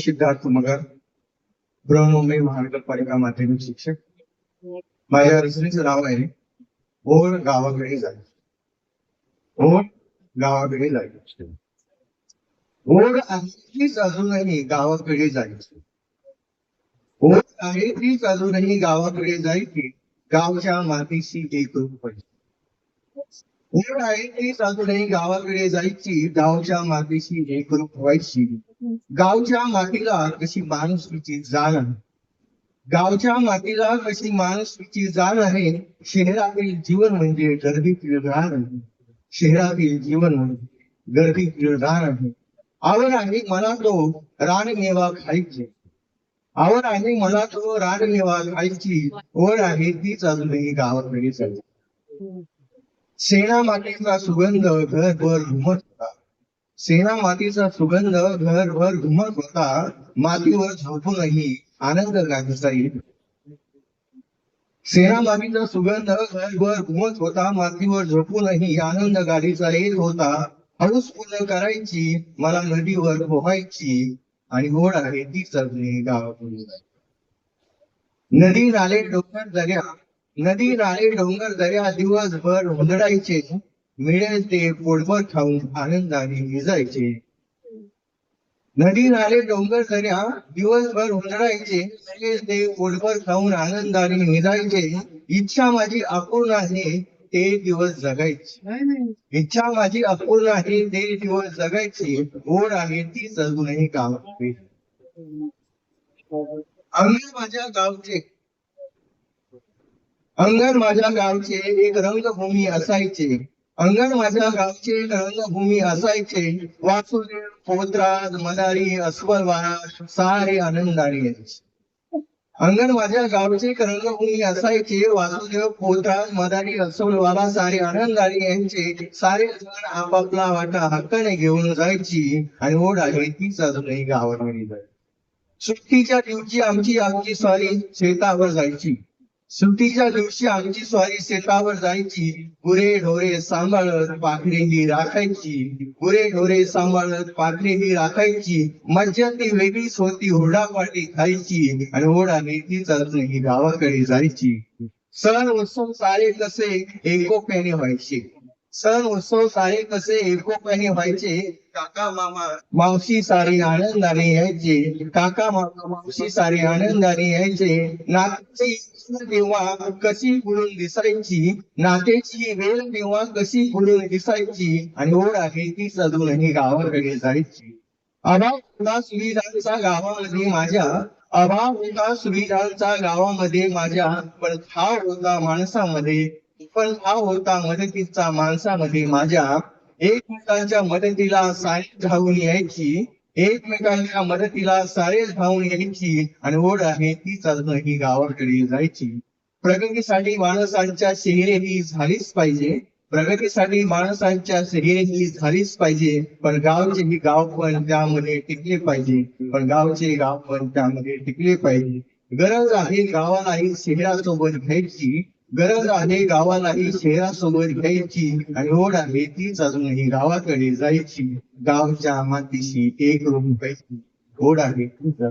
सिद्धार्थ मगर बृहन्मुंबई महानगरपालिका माध्यमिक शिक्षक. माझ्या रचनेचं नाव आहे ओर गावाकडे जाईल ओर गावाकडे जाईल ओढ आहे तीच अजूनही गावाकडे जायची. ओढ आहे तीच अजूनही गावाकडे जायची. गावच्या मातीशी एक रूप पाहिजे ओढ आहे अजूनही गावाकडे जायची गावच्या मातीशी एकरूप व्हायची. गावच्या मातीला कशी माणुसकीची जाण आहे. गावच्या मातीला कशी माणुसकीची जाण आहे शहरातील जीवन म्हणजे गर्दीतील रान आहे. शहरातील जीवन म्हणजे गर्दीतील रान आहे. आवड आहे मला तो रानमेवा खायचे. आवड आहे मला तो रानमेवा खायची. ओढ आहे तीच अजूनही गावाकडे चालली सेना मातीचा सुगंध घरभर घुमत होता. सेना मातीचा सुगंध घरभर घुमत होता. मातीवर झोपूनही आनंद गाजता येईल सेना मातीचा सुगंध घरभर घुमत होता. मातीवर झोपूनही आनंद गाडीचा येत होता. हळूच पूर्ण करायची मला नदीवर पोहायची आणि ओढ आहे ती चढणे गावातून नदी नाले डोंगर दर्या नदी नाले डोंगर दर्या दिवसभर उधळायचे मिळेल ते पोटभर खाऊन आनंदाने विजायचे. नदी नाले डोंगर दर्या दिवसभर उधळायचे मिळेल ते पोटभर खाऊन आनंदाने विजायचे. इच्छा माझी अपूर्ण आहे ते दिवस जगायचे. इच्छा माझी अपूर्ण आहे ते दिवस जगायची. ओढ आहे तीच अजूनही गावाकडे. अंगण माझ्या गावचे. अंगण माझ्या गावचे एक रंगभूमी असायचे. अंगण माझ्या गावचे एक रंगभूमी असायचे. वासुदेव पोत्राद मदारी अस्वल सारे आनंदारी अंगण माझ्या गावचे एक रंगभूमी असायचे. वासुदेव पोतराज मदारी अस्वल वारा सारे आनंदारी यायचे सारे जण आपापला वाटा हक्काने घेऊन जायची. आणि ओढ आहे तीच अजूनही गावात जायची सुट्टीच्या दिवशी आमची आमची स्वारी शेतावर जायची. सुट्टीच्या दिवशी आमची स्वारी शेतावर जायची. गुरे ढोरे सांभाळत पाखरेही राखायची. गुरे ढोरे सांभाळत पाखरेही राखायची. मज्जा ती वेगळीच होती हुरडापाटी खायची आणि ओढाने चालून अजूनही गावाकडे जायची. सण उत्सव सारे कसे एकोप्याने व्हायचे. सण उत्सव सारे कसे एकोप्याने व्हायचे काका मामा मावशी सारे आनंदाने यायचे काका मामा मावशी सारे आनंदाने यायचे नातेची तेव्हा कशी फुलून दिसायची नातेची वेळ तेव्हा कशी फुलून दिसायची आणि ओढ आहे ती सजूनही गावाकडे जायची. अभाव होता सुविधांचा गावामध्ये माझ्या अभाव होता सुविधांचा गावामध्ये माझ्या पण भाव होता माणसामध्ये. पण हा होता मदतीचा माणसामध्ये माझ्या एकमेकांच्या मदतीला सारे धावून यायची. एकमेकांच्या मदतीला सारे धावून यायची आणि ओढ आहे तीच अजूनही गावाकडे जायची. प्रगतीसाठी माणसांच्या शहरे ही झालीच पाहिजे. प्रगतीसाठी माणसांच्या शहरे ही झालीच पाहिजे. पण गावचे ही गाव पण त्यामध्ये टिकले पाहिजे. पण गावचे गाव पण त्यामध्ये टिकले पाहिजे. गरज आहे गावालाही शहरासोबत घ्यायची. गरज आहे गावालाही शहरासोबत घ्यायची. आणि ओढ आहे तीच अजूनही गावाकडे जायची. गावच्या मातीशी एक रूम पाहिजे ओढ आहे तीच